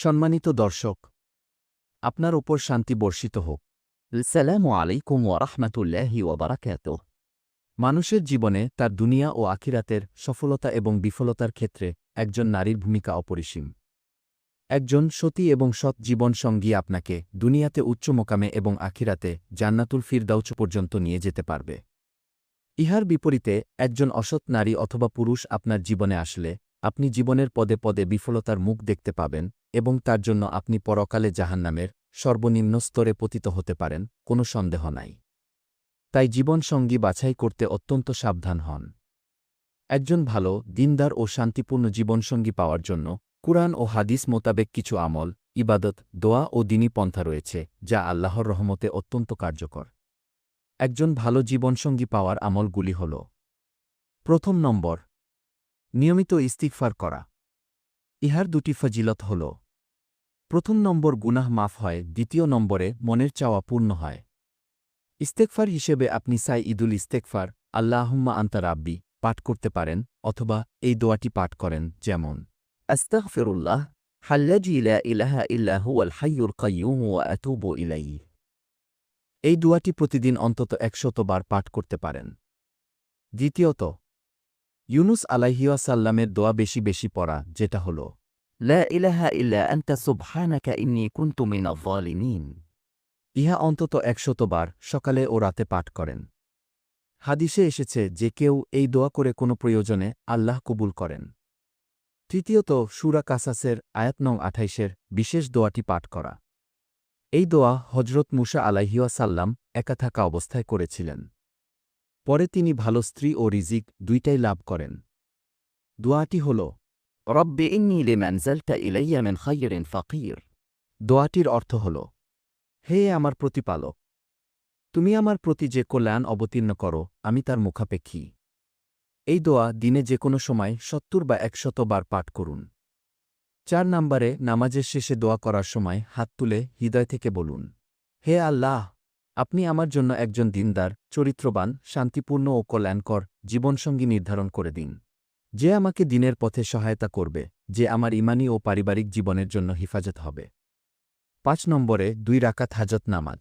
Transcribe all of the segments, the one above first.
সম্মানিত দর্শক আপনার ওপর শান্তি বর্ষিত হোক। সালাম আলাইকুম ওয়ারহমাতুল্লাহি ওবরাকাত মানুষের জীবনে তার দুনিয়া ও আখিরাতের সফলতা এবং বিফলতার ক্ষেত্রে একজন নারীর ভূমিকা অপরিসীম। একজন সতী এবং সৎ জীবন সঙ্গী আপনাকে দুনিয়াতে উচ্চ মোকামে এবং আখিরাতে জান্নাতুল ফিরদাউচ পর্যন্ত নিয়ে যেতে পারবে। ইহার বিপরীতে একজন অসৎ নারী অথবা পুরুষ আপনার জীবনে আসলে আপনি জীবনের পদে পদে বিফলতার মুখ দেখতে পাবেন এবং তার জন্য আপনি পরকালে জাহান্নামের সর্বনিম্ন স্তরে পতিত হতে পারেন, কোনো সন্দেহ নাই। তাই জীবনসঙ্গী বাছাই করতে অত্যন্ত সাবধান হন। একজন ভালো, দিনদার ও শান্তিপূর্ণ জীবনসঙ্গী পাওয়ার জন্য কুরআন ও হাদিস মোতাবেক কিছু আমল, ইবাদত, দোয়া ও দিনী পন্থা রয়েছে, যা আল্লাহর রহমতে অত্যন্ত কার্যকর। একজন ভালো জীবনসঙ্গী পাওয়ার আমলগুলি হল প্রথম নম্বর নিয়মিত ইস্তিকফার করা। ইহার দুটি ফজিলত হল। প্রথম নম্বর গুনাহ মাফ হয়, দ্বিতীয় নম্বরে মনের চাওয়া পূর্ণ হয়। ইস্তেকফার হিসেবে আপনি সাই ইদুল ইস্তেকফার আল্লাহম্মা আন্তার আব্বি পাঠ করতে পারেন অথবা এই দোয়াটি পাঠ করেন, যেমন, আস্তাগফিরুল্লাহ হাল্লাজি ইলা ইলাহা ইল্লাহু এই দুয়াটি প্রতিদিন অন্তত একশতবার পাঠ করতে পারেন। দ্বিতীয়ত ইউনুস আলাইহিয়াসাল্লামের দোয়া বেশি বেশি পড়া, যেটা হল ইহা অন্তত একশতবার সকালে ও রাতে পাঠ করেন। হাদিসে এসেছে যে কেউ এই দোয়া করে কোনো প্রয়োজনে আল্লাহ কবুল করেন। তৃতীয়ত, সুরা কাসাসের আয়াত নং আঠাইশের বিশেষ দোয়াটি পাঠ করা। এই দোয়া হজরত মুসা আলাহিয়া সাল্লাম একা থাকা অবস্থায় করেছিলেন। পরে তিনি ভালো স্ত্রী ও রিজিক দুইটাই লাভ করেন। দোয়াটি হল দোয়াটির অর্থ হল হে আমার প্রতিপালক তুমি আমার প্রতি যে কল্যাণ অবতীর্ণ করো আমি তার মুখাপেক্ষী। এই দোয়া দিনে যে কোনো সময় সত্তর বা একশত বার পাঠ করুন। চার নম্বরে নামাজের শেষে দোয়া করার সময় হাত তুলে হৃদয় থেকে বলুন হে আল্লাহ আপনি আমার জন্য একজন দিনদার, চরিত্রবান, শান্তিপূর্ণ ও কল্যাণকর, জীবনসঙ্গী নির্ধারণ করে দিন। যে আমাকে দিনের পথে সহায়তা করবে, যে আমার ইমানি ও পারিবারিক জীবনের জন্য হিফাজত হবে। পাঁচ নম্বরে, দুই রাকাত হাজত নামাজ।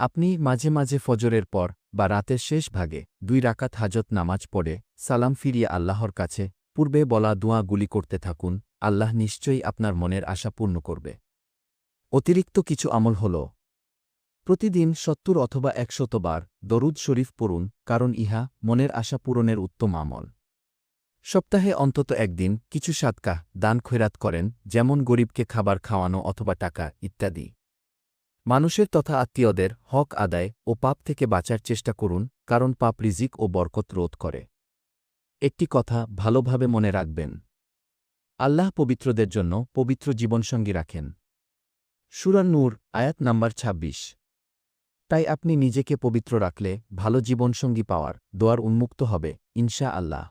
আপনি মাঝে মাঝে ফজরের পর বা রাতের শেষ ভাগে দুই রাকাত হাজত নামাজ পড়ে সালাম ফিরিয়ে আল্লাহর কাছে, পূর্বে বলা দোয়াগুলি করতে থাকুন, আল্লাহ নিশ্চয়ই আপনার মনের আশা পূর্ণ করবে। অতিরিক্ত কিছু আমল হল প্রতিদিন সত্তর অথবা একশতবার দরুদ শরীফ পড়ুন, কারণ ইহা মনের আশা পূরণের উত্তম আমল। সপ্তাহে অন্তত একদিন কিছু সাদকা দান খৈরাত করেন, যেমন গরিবকে খাবার খাওয়ানো অথবা টাকা, ইত্যাদি। মানুষের তথা আত্মীয়দের হক আদায় ও পাপ থেকে বাঁচার চেষ্টা করুন, কারণ পাপ রিজিক ও বরকত রোধ করে। একটি কথা ভালোভাবে মনে রাখবেন। আল্লাহ পবিত্রদের জন্য পবিত্র জীবনসঙ্গী রাখেন। সুরান নূর, আয়াত নাম্বার ২৬ তাই আপনি নিজেকে পবিত্র রাখলে ভালো জীবনসঙ্গী পাওয়ার দোয়ার উন্মুক্ত হবে ইনশা আল্লাহ